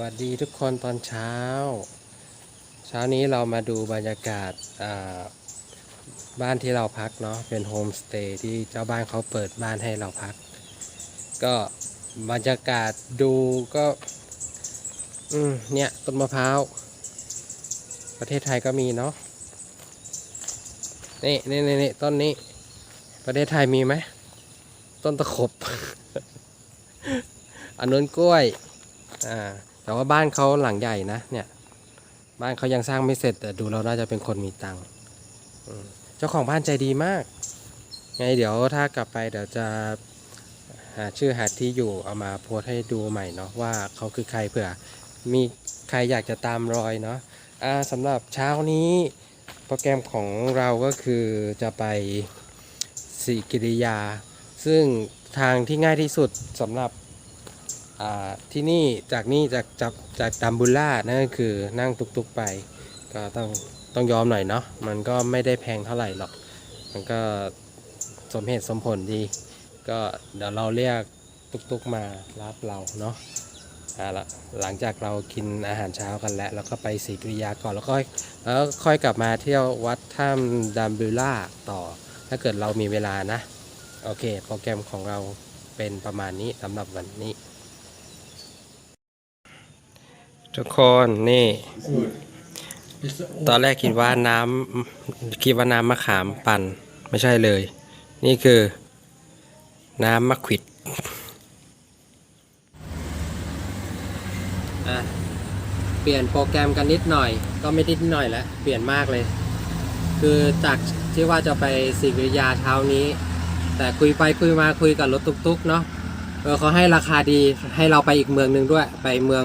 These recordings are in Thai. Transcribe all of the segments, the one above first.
วัสดีทุกคนตอนเช้า เช้านี้เรามาดูบรรยากาศาบ้านที่เราพักเนาะเป็นโฮมสเตย์ที่เจ้าบ้านเขาเปิดบ้านให้เราพัก ก็บรรยากาศดูก็ อืมเนี่ยต้นมะพร้าว ประเทศไทยก็มีเนาะนี่นี่นี่นี่ต้นนี้ ประเทศไทยมีไหมต้นตะขบ อันนู้นกล้วย อ่า แต่ว่าบ้านเขาหลังใหญ่นะเนี่ย บ้านเขายังสร้างไม่เสร็จแต่ดูเราน่าจะเป็นคนมีตังค์เจ้าของบ้านใจดีมาก ไงเดี๋ยวถ้ากลับไปเดี๋ยวจะหาชื่อหาที่อยู่เอามาโพสให้ดูใหม่เนาะว่าเขาคือใครเผื่อ มีใครอยากจะตามรอยเนาะอ่าสำหรับเช้านี้โปรแกรมของเราก็คือจะไปสีกิริยา ซึ่งทางที่ง่ายที่สุดสำหรับ ที่นี่จากนี่จากจากจากดัมบูล่านั่นก็คือนั่งตุกๆไป ก็ต้องต้องยอมหน่อยเนาะมันก็ไม่ได้แพงเท่าไหร่หรอก มันก็สมเหตุสมผลดี ก็เดี๋ยวเราเรียกตุกๆมารับเราเนาะอ่าละหลังจากเรากินอาหารเช้ากันแล้วเราก็ไปสีกริยาก่อนแล้วก็แล้วค่อยกลับมาเที่ยววัดถ้ำดัมบูล่าต่อ ถ้าเกิดเรามีเวลานะ โอเค โปรแกรมของเราเป็นประมาณนี้สำหรับวันนี้ ทุกคนนี่ ตอนแรกคิดว่าน้ำคิดว่าน้ำมะขามปั่นไม่ใช่เลย นี่คือ น้ำมะขวิดเปลี่ยนโปรแกรมกันนิดหน่อย ก็ไม่นิดหน่อยแล้วเปลี่ยนมากเลย คือจากที่ว่าจะไปสิริยาเช้านี้ แต่คุยไปคุยมาคุยกับรถตุกๆเนาะเออเขาให้ราคาดีให้เราไปอีกเมืองหนึ่งด้วย ไปเมือง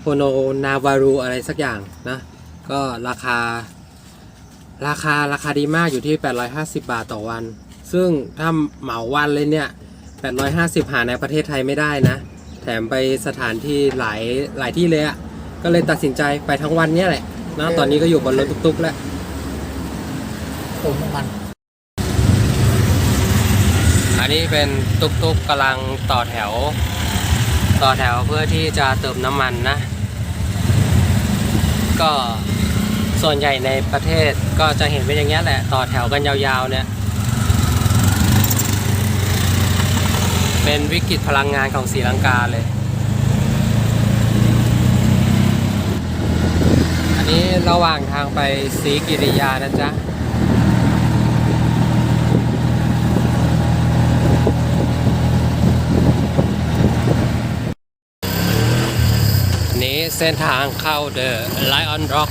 โพโนนาวารูอะไรสักอย่างนะ ก็ราคา ราคาราคาดีมากอยู่ที่ 850 บาทต่อวัน ซึ่งถ้าเหมาวันเลยเนี่ย 850 หาในประเทศไทยไม่ได้นะ แถมไปสถานที่หลายหลายที่เลยอะ่ะ ก็เลยตัดสินใจไปทั้งวันเนี่ยแหละนะตอนนี้ก็อยู่บนรถตุ๊กๆแล้วเติมน้ำมัน อันนี้เป็นตุ๊กๆกกำลังต่อแถว ต่อแถวเพื่อที่จะเติมน้ำมันนะ ก็ส่วนใหญ่ในประเทศก็จะเห็นเป็นอย่างเงี้แหละ ต่อแถวกันยาวๆเนี่ย เป็นวิกฤตพลังงานของศรีลังกาเลย อันนี้ระหว่างทางไปศรีกิริยานะจ๊ะ นี้ เส้นทางเข้าเดอะไลออนร็อก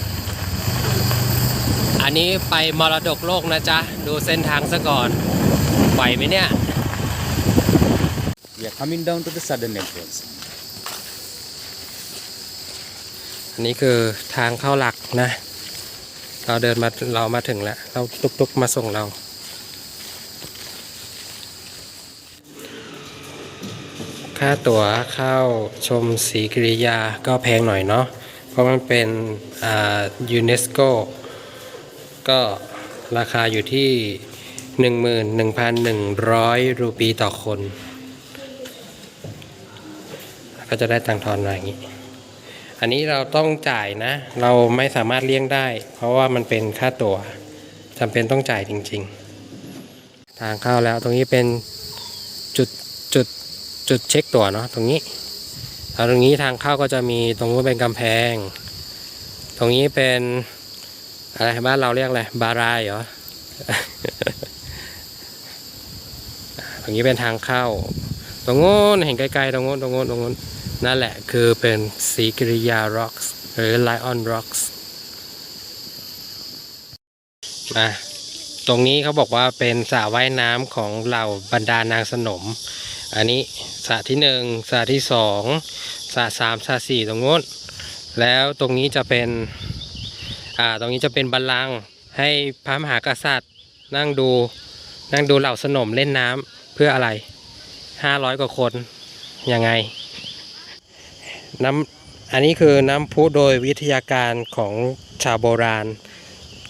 อันนี้ไปมรดกโลกนะจ๊ะ ดูเส้นทางซะก่อน ไหวไหมเนี่ย We are coming down to the southern entrance. อันนี้คือทางเข้าหลักนะ เราเดินมาเรามาถึงแล้ว เราตุกๆมาส่งเรา ค่าตั๋วเข้าชมศรีกิริยาก็แพงหน่อยเนาะเพราะมันเป็นอ่ายูเนสโกก็ราคาอยู่ที่ 11,100 รูปีต่อคน ก็จะได้ตังค์ทอนมาอย่างนี้ อันนี้เราต้องจ่ายนะ เราไม่สามารถเลี่ยงได้ เพราะว่ามันเป็นค่าตั๋วจำเป็นต้องจ่ายจริง ๆ ทางเข้าแล้วตรงนี้เป็นจุดจุด จุดเช็คตั๋วเนาะตรงนี้แล้วตรงนี้ทางเข้าก็จะมีตรงนู้นเป็นกำแพง ตรงนี้เป็นอะไรบ้านเราเรียกอะไรบารายเหรอตรงนี้เป็นทางเข้า ตรงโน้นเห็นไกลๆตรงโน้นตรงโน้นตรงโน้นนั่นแหละคือเป็นสีกิริยา rocks หรือ lion rocks มาตรงนี้เขาบอกว่าเป็นสระว่ายน้ำของเหล่าบรรดานางสนม อันนี้สระที่หนึ่งสระที่สองสระสามสระสี่ตรงโน้น แล้วตรงนี้จะเป็น อ่า ตรงนี้จะเป็นบัลลังก์ให้พระมหากษัตริย์ นั่งดูนั่งดูเหล่าสนมเล่นน้ำเพื่ออะไรห้าร้อยกว่าคน ยังไง น้ำอันนี้คือน้ำพุโดยวิทยาการของชาวโบราณ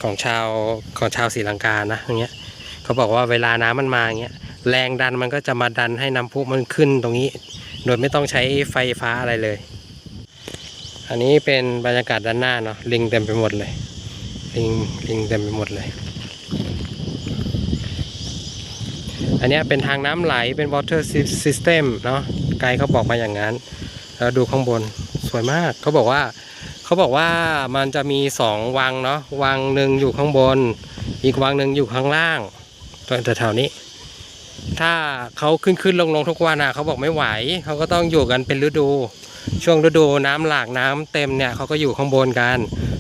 ของชาวของชาวศรีลังกานะอย่างเงี้ยเขาบอกว่าเวลาน้ำมันมาอย่างเงี้ย แรงดันมันก็จะมาดันให้น้ำพุมันขึ้นตรงนี้ โดยไม่ต้องใช้ไฟฟ้าอะไรเลย อันนี้เป็นบรรยากาศด้านหน้าเนาะลิงเต็มไปหมดเลยลิงลิงเต็มไปหมดเลย อันนี้เป็นทางน้ำไหลเป็น water system เนาะไกด์เขาบอกมาอย่างนั้น แล้วดูข้างบนสวยมากเขาบอกว่าเขาบอกว่ามันจะมีสองวังเนาะวังหนึ่งอยู่ข้างบน อีกวังหนึ่งอยู่ข้างล่างตัวแถวๆนี้ ถ้าเขาขึ้นขึ้นลงลงทุกวันอะเขาบอกไม่ไหว เขาก็ต้องอยู่กันเป็นฤดู ช่วงฤดูน้ำหลากน้ำเต็มเนี่ยเขาก็อยู่ข้างบนกัน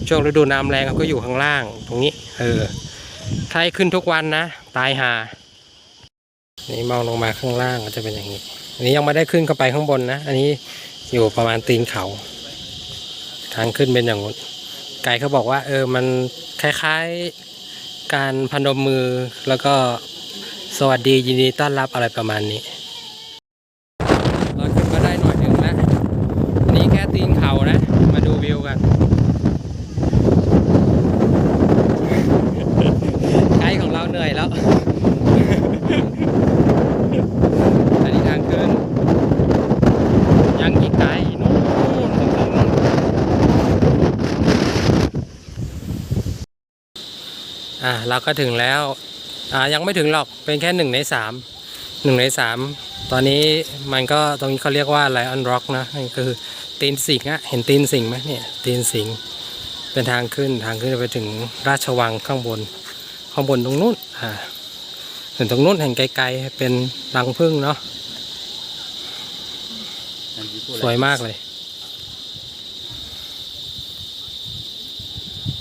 ช่วงฤดูน้ำแรงเขาก็อยู่ข้างล่าง ตรงนี้ เออถ้าให้ขึ้นทุกวันนะ ตายหานี่มองลงมาข้างล่างก็จะเป็นอย่างนี้ อันนี้ยังไม่ได้ขึ้นเข้าไปข้างบนนะ อันนี้อยู่ประมาณตีนเขา ทางขึ้นเป็นอย่างนู้นไกด์เขาบอกว่า เออมันคล้ายๆ การพนมมือแล้วก็ สวัสดียินดีต้อนรับอะไรประมาณนี้ เราขึ้นมาได้หน่อยหนึ่งแล้ว นี่แค่ตีนเขานะ มาดูวิวกัน ไกด์ของเราเหนื่อยแล้ว อันนี้ทางขึ้น ยังอีกไกลนู่นตรงนู้นอะเราก็ถึงแล้ว อ่ายังไม่ถึงหรอกเป็นแค่หนึ่งในสามหนึ่งในสามตอนนี้มันก็ตรงนี้เขาเรียกว่าไลออนร็อกนะนี่คือตีนสิงอะเห็นตีนสิงไหมเนี่ยตีนสิงเป็นทางขึ้นทางขึ้นไปถึงราชวังข้างบน ข้างบนตรงนู้นอ่าถึงตรงนู้นเห็นไกลๆเป็นรังพึ่งเนาะสวยมากเลย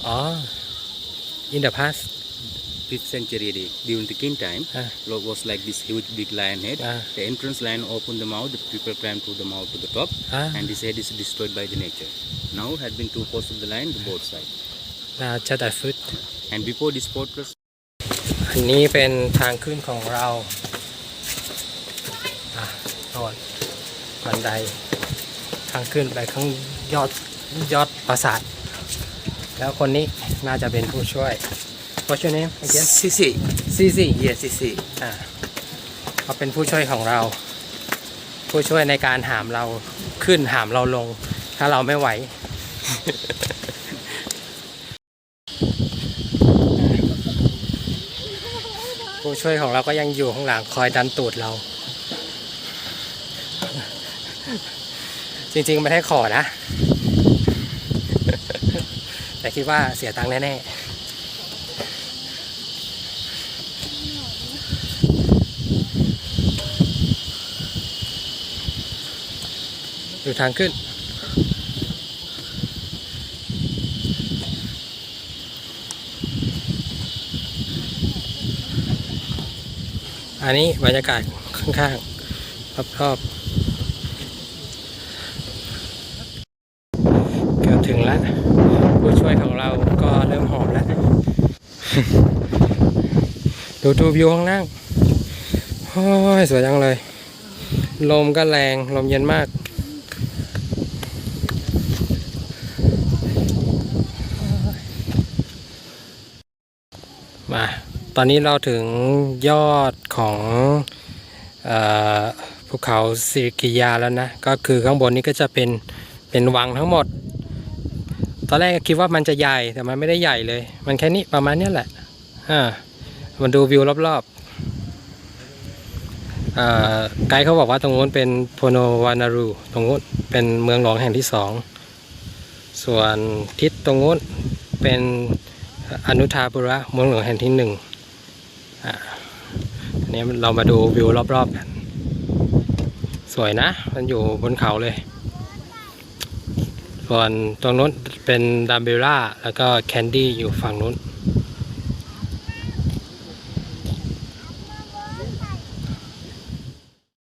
อ๋ออินเดพัส 5th century, during the king time, uh. it was like this huge big lion head. Uh. The entrance lion opened the mouth, the people climbed to the mouth to the top, uh. and this head is destroyed by the nature. Now had been two parts of the lion, the both side. Now just a foot. And before this fortress. อันนี้เป็นทางขึ้นของเราอะนอนบันไดทางขึ้นไปข้างยอดยอดปราสาทแล้วคนนี้น่าจะเป็นผู้ช่วย What's your name again Sisi. ซีซี Yes, Sisi. อ่าเขาเป็นผู้ช่วยของเรา ผู้ช่วยในการหามเราขึ้นหามเราลง ถ้าเราไม่ไหวผู้ช่วยของเราก็ยังอยู่ข้างหลังคอยดันตูดเรา จริงๆไม่ให้ขอนะ แต่คิดว่าเสียตังค์แน่ๆ ดูทางขึ้น อันนี้บรรยากาศข้างๆรอบๆเกือบถึงแล้ว ผู้ช่วยของเราก็เริ่มหอมแล้ว ดูดูวิวข้างล่างโอ้ยสวยจังเลย ลมก็แรง ลมเย็นมาก มา ตอนนี้เราถึงยอดของอภูเขาสิริกิยาแล้วนะ ก็คือข้างบนนี้ก็จะเป็นเป็นวังทั้งหมด ตอนแรกคิดว่ามันจะใหญ่แต่มันไม่ได้ใหญ่เลย มันแค่นี้ประมาณนี้แหละ อ่ามันดูวิวรอบๆไกด์เขาบอกว่าตรงนู้นเป็นโพโนวานารู ตรงนู้นเป็นเมืองหลวงแห่งที่สอง ส่วนทิศตรงนู้นเป็น อนุทาบุระเมืองหลวงแห่งที่หนึ่งอ่าอันนี้เรามาดูวิวรอบๆกันสวยนะ มันอยู่บนเขาเลย ส่วนตรงนู้นเป็นดัมเบล่า แล้วก็แคนดี้อยู่ฝั่งนู้น